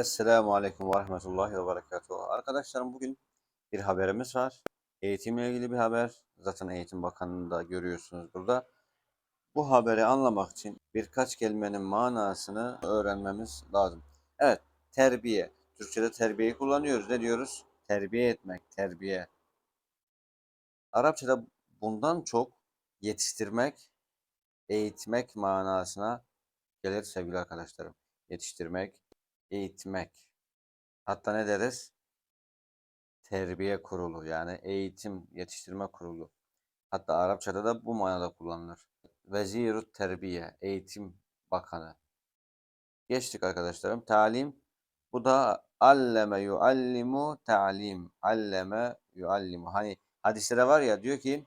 Esselamu Aleyküm ve Rahmetullahi ve Berekatuhu. Arkadaşlarım bugün bir haberimiz var. Eğitimle ilgili bir haber. Zaten Eğitim Bakanı'nı da görüyorsunuz burada. Bu haberi anlamak için birkaç kelimenin manasını öğrenmemiz lazım. Evet, terbiye. Türkçe'de terbiyeyi kullanıyoruz. Ne diyoruz? Terbiye etmek, terbiye. Arapçada bundan çok yetiştirmek, eğitmek manasına gelir sevgili arkadaşlarım. Yetiştirmek, eğitmek. Hatta ne deriz? Terbiye kurulu yani eğitim yetiştirme kurulu. Hatta Arapçada da bu manada kullanılır. Vezirut terbiye, eğitim bakanı. Geçtik arkadaşlarım. Talim. Bu da alleme yuallimu ta'lim. Alleme yuallimu. Hani hadislere var ya diyor ki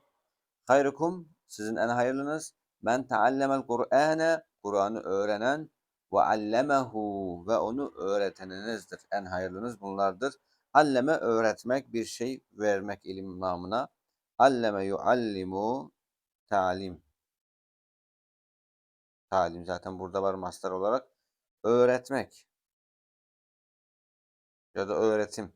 hayrukum sizin en hayırlınız men teallemel Kur'ane Kur'an'ı öğrenen ve allemehu ve onu öğreteninizdir. En hayırlınız bunlardır. Alleme öğretmek bir şey vermek ilim namına. Alleme yuallimu talim. Talim zaten burada var master olarak. Öğretmek. Ya da öğretim.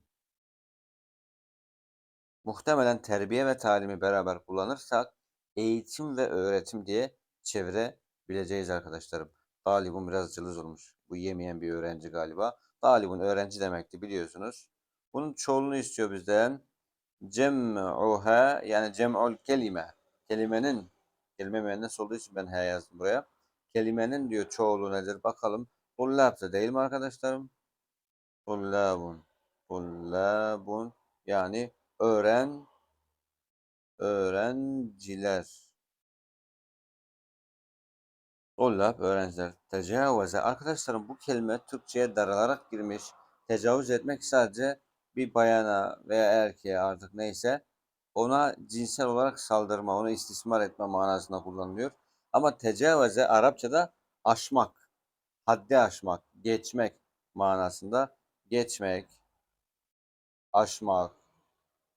Muhtemelen terbiye ve talimi beraber kullanırsak eğitim ve öğretim diye çevirebileceğiz arkadaşlarım. Galibun biraz cılız olmuş. Bu yemeyen bir öğrenci galiba. Galibun öğrenci demekti biliyorsunuz. Bunun çoğulunu istiyor bizden. Cem'uha yani cem'ul kelime. Kelimenin kelime müennes olduğu için ben he yazdım buraya. Kelimenin diyor çoğulu nedir bakalım. Tullab değil mi arkadaşlarım? Tullabun. Tullabun yani öğren öğrenciler. Tullab öğrenciler. Tecavüze. Arkadaşlarım bu kelime Türkçe'ye daralarak girmiş. Tecavüz etmek sadece bir bayana veya erkeğe artık neyse ona cinsel olarak saldırma, onu istismar etme manasında kullanılıyor. Ama tecavüze Arapçada aşmak, haddi aşmak, geçmek manasında geçmek, aşmak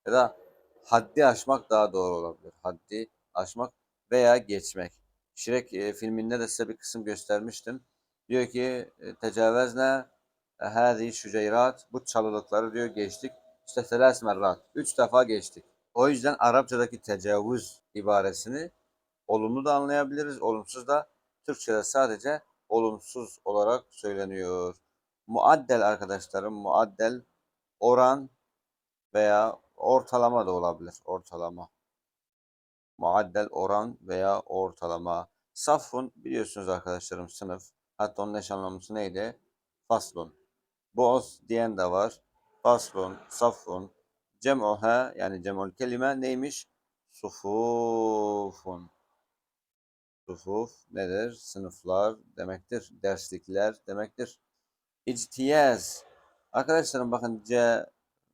ya da haddi aşmak daha doğru olabilir. Haddi aşmak veya geçmek. Şirek e, filminde de size bir kısım göstermiştim. Diyor ki e, tecavüzne hâzi şüceyrat bu çalılıkları diyor geçtik. İşte selas merrat. Üç defa geçtik. O yüzden Arapçadaki tecavüz ibaresini olumlu da anlayabiliriz, olumsuz da. Türkçe'de sadece olumsuz olarak söyleniyor. Muaddel arkadaşlarım, muaddel oran veya ortalama da olabilir. Ortalama. Muaddel oran veya ortalama. Safun biliyorsunuz arkadaşlarım sınıf. Hatta onun eş anlamlısı neydi? Faslun. Boz diyen de var. Faslun, safun. Cem'uha yani cem'ul kelime neymiş? Sufufun. Sufuf nedir? Sınıflar demektir. Derslikler demektir. İctiyaz. Arkadaşlarım bakın C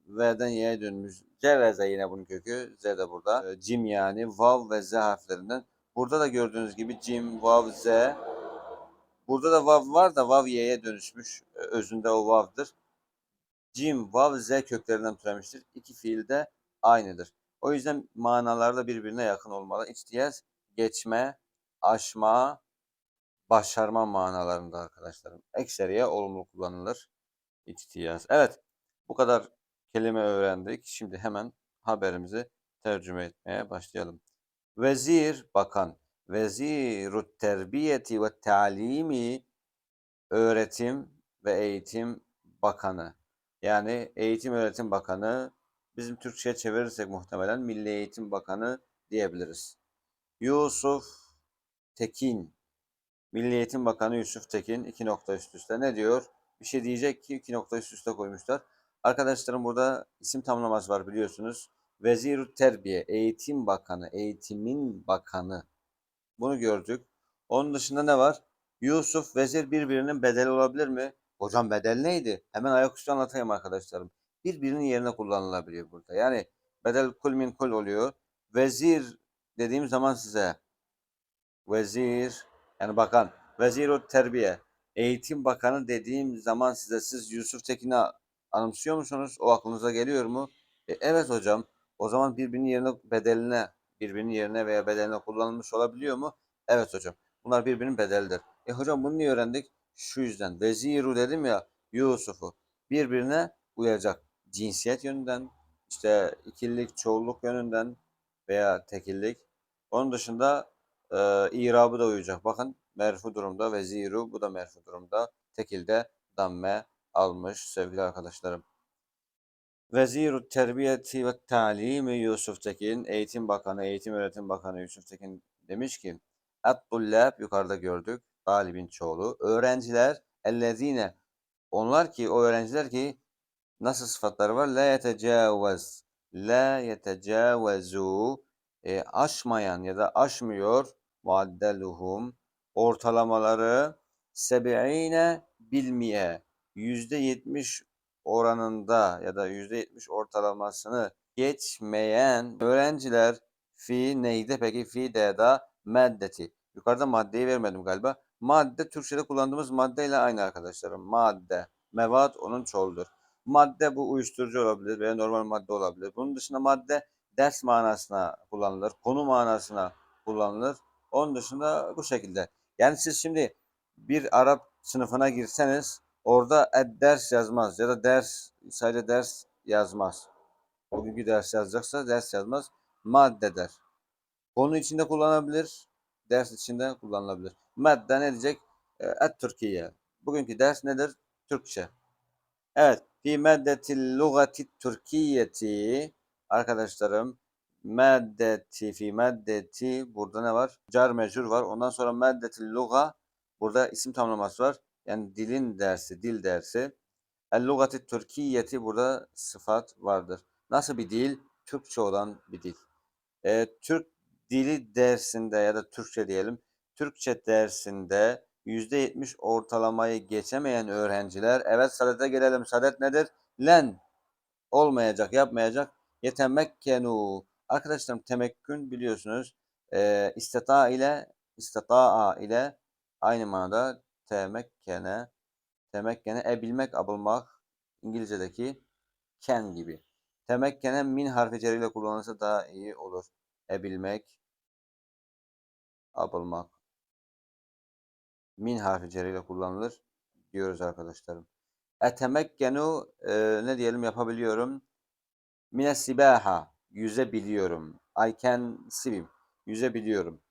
V'den Y'ye dönmüş. C ve Z yine bunun kökü. Z de burada. Ee, Cim yani Vav ve Z harflerinden. Burada da gördüğünüz gibi Cim, Vav, Z. Burada da Vav var da Vav Y'ye dönüşmüş. Ee, Özünde o Vav'dır. Cim, Vav, Z köklerinden türemiştir. İki fiil de aynıdır. O yüzden manalar da birbirine yakın olmalı. İçtiyaz geçme, aşma, başarma manalarında arkadaşlarım. Ekseriye olumlu kullanılır. İçtiyaz. Evet. Bu kadar kelime öğrendik. Şimdi hemen haberimizi tercüme etmeye başlayalım. Vezir, bakan. Vezirut terbiyeti ve talimi öğretim ve eğitim bakanı. Yani eğitim öğretim bakanı bizim Türkçe'ye çevirirsek muhtemelen Milli Eğitim Bakanı diyebiliriz. Yusuf Tekin. Milli Eğitim Bakanı Yusuf Tekin iki nokta üst üste ne diyor? Bir şey diyecek ki iki nokta üst üste koymuşlar. Arkadaşlarım burada isim tamlaması var biliyorsunuz. Vezir Terbiye, Eğitim Bakanı, Eğitimin Bakanı. Bunu gördük. Onun dışında ne var? Yusuf, Vezir birbirinin bedeli olabilir mi? Hocam bedel neydi? Hemen ayaküstü anlatayım arkadaşlarım. Birbirinin yerine kullanılabiliyor burada. Yani bedel kul min kul oluyor. Vezir dediğim zaman size vezir yani bakan vezirut terbiye eğitim bakanı dediğim zaman size siz Yusuf Tekin'i anımsıyor musunuz? O aklınıza geliyor mu? E, evet hocam. O zaman birbirinin yerine bedeline birbirinin yerine veya bedeline kullanılmış olabiliyor mu? Evet hocam. Bunlar birbirinin bedelidir. E hocam bunu niye öğrendik? Şu yüzden. Veziru dedim ya. Yusuf'u. Birbirine uyacak. Cinsiyet yönünden, işte ikillik, çoğulluk yönünden veya tekillik. Onun dışında e, irabı da uyacak. Bakın merfu durumda ve ziru bu da merfu durumda. Tekilde damme almış sevgili arkadaşlarım. Veziru Terbiyeti ve Talimi Yusuf Tekin, Eğitim Bakanı, Eğitim Öğretim Bakanı Yusuf Tekin demiş ki, Et-tullab yukarıda gördük, talibin çoğulu. Öğrenciler, ellezine, onlar ki, o öğrenciler ki, nasıl sıfatları var? La yetecavvez, la yetecavvezu, e, aşmayan ya da aşmıyor, muaddeluhum, ortalamaları, sebi'ine bilmiye, yüzde yetmiş oranında ya da yüzde yetmiş ortalamasını geçmeyen öğrenciler fi neyde peki fi da maddeti. Yukarıda maddeyi vermedim galiba. Madde Türkçe'de kullandığımız maddeyle aynı arkadaşlarım. Madde. Mevat onun çoğuldur. Madde bu uyuşturucu olabilir veya normal madde olabilir. Bunun dışında madde ders manasına kullanılır. Konu manasına kullanılır. Onun dışında bu şekilde. Yani siz şimdi bir Arap sınıfına girseniz orada ed ders yazmaz ya da ders sadece ders yazmaz. Bugünkü ders yazacaksa ders yazmaz. Madde der. Konu içinde kullanabilir. Ders içinde kullanılabilir. Madde ne diyecek? Et Türkiye. Bugünkü ders nedir? Türkçe. Evet. Fi maddetil lugati Türkiyeti arkadaşlarım maddeti fi maddeti burada ne var? Car mecrur var. Ondan sonra maddetil luga burada isim tamlaması var. Yani dilin dersi, dil dersi. El lugati Türkiyeti burada sıfat vardır. Nasıl bir dil? Türkçe olan bir dil. Ee, Türk dili dersinde ya da Türkçe diyelim. Türkçe dersinde %70 ortalamayı geçemeyen öğrenciler, evet sadete gelelim. Sadet nedir? Len olmayacak, yapmayacak. Yetemekkenu. Arkadaşlarım temekkün biliyorsunuz. E, istata ile istataa ile aynı manada temekkene temekkene ebilmek, abılmak İngilizce'deki can gibi. Temekkene min harfi ceriyle kullanılırsa daha iyi olur. Ebilmek, abılmak. Min harfi ceriyle kullanılır diyoruz arkadaşlarım. Etemekkenu e, ne diyelim yapabiliyorum. Mine sibaha yüzebiliyorum. I can swim yüzebiliyorum.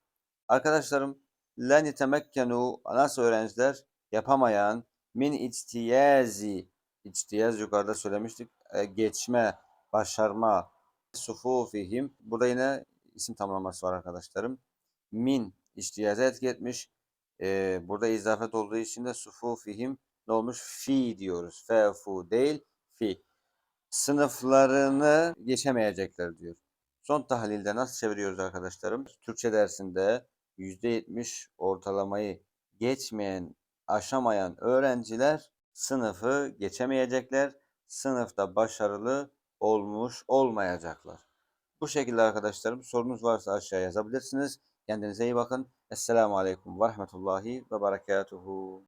Arkadaşlarım len yetemekkenu nasıl öğrenciler? Yapamayan min içtiyazi içtiyaz yukarıda söylemiştik. E, geçme başarma sufufihim. Burada yine isim tamlaması var arkadaşlarım. Min içtiyaza etki etmiş. E, burada izafet olduğu için de sufufihim ne olmuş? Fi diyoruz. Fefu değil fi. Sınıflarını geçemeyecekler diyor. Son tahlilde nasıl çeviriyoruz arkadaşlarım? Türkçe dersinde %70 ortalamayı geçmeyen, aşamayan öğrenciler sınıfı geçemeyecekler. Sınıfta başarılı olmuş olmayacaklar. Bu şekilde arkadaşlarım sorunuz varsa aşağıya yazabilirsiniz. Kendinize iyi bakın. Esselamu Aleyküm ve Rahmetullahi ve Berekatuhu.